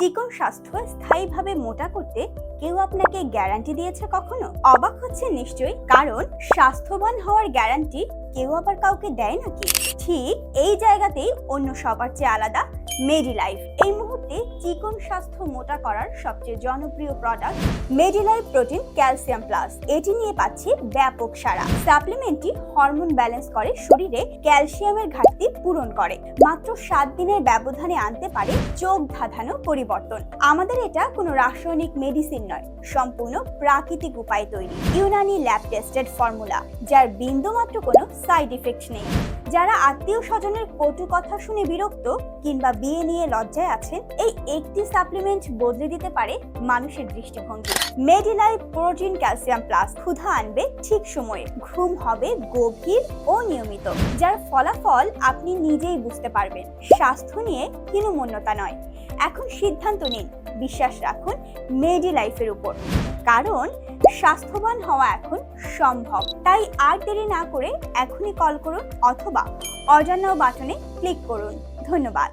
চিকন স্বাস্থ্য স্থায়ীভাবে মোটা করতে কেউ আপনাকে গ্যারান্টি দিয়েছে কখনো? অবাক হচ্ছে নিশ্চয়ই, কারণ স্বাস্থ্যবান হওয়ার গ্যারান্টি কেউ আবার কাউকে দেয় নাকি? ঠিক এই জায়গাতেই অন্য সবার চেয়ে আলাদা, মেরি লাইফ। এই মুহূর্তে চিকন স্বাস্থ্য মোটা করার সবচেয়ে জনপ্রিয় product Medilife protein calcium plus এটি নিয়ে পাচ্ছি ব্যাপক সারা সাপ্লিমেন্টটি হরমোন ব্যালেন্স করে শরীরে ক্যালসিয়ামের ঘাটতি পূরণ করে। মাত্র সাত দিনের ব্যবধানে আনতে পারে চোখ ধাঁধানো পরিবর্তন। আমাদের এটা কোনো রাসায়নিক মেডিসিন নয়, সম্পূর্ণ প্রাকৃতিক উপায় তৈরি। ইউনানি ল্যাব টেস্টেড ফর্মুলা যার বিন্দুমাত্র কোনো সাইড ইফেক্ট নেই। যারা আত্মীয় স্বজনের কটু কথা শুনে বিরক্ত কিংবা বিয়ে নিয়ে লজ্জায় আছেন, এই একটি সাপ্লিমেন্ট বদলে দিতে পারে মানুষের দৃষ্টিভঙ্গি। মেডিলাইফ প্রোটিন ক্যালসিয়াম প্লাস ক্ষুধা আনবে ঠিক সময়ে। ঘুম হবে গভীর ও নিয়মিত, যার ফলাফল আপনি নিজেই বুঝতে পারবেন। স্বাস্থ্য নিয়ে হীনমন্যতা নয়। এখন সিদ্ধান্ত নিন, বিশ্বাস রাখুন মেডি লাইফের উপর। কারণ, স্বাস্থ্যবান হওয়া এখন সম্ভব। তাই আর দেরি না করে এখনই কল করুন অথবা অজানা বাটনে ক্লিক করুন। ধন্যবাদ।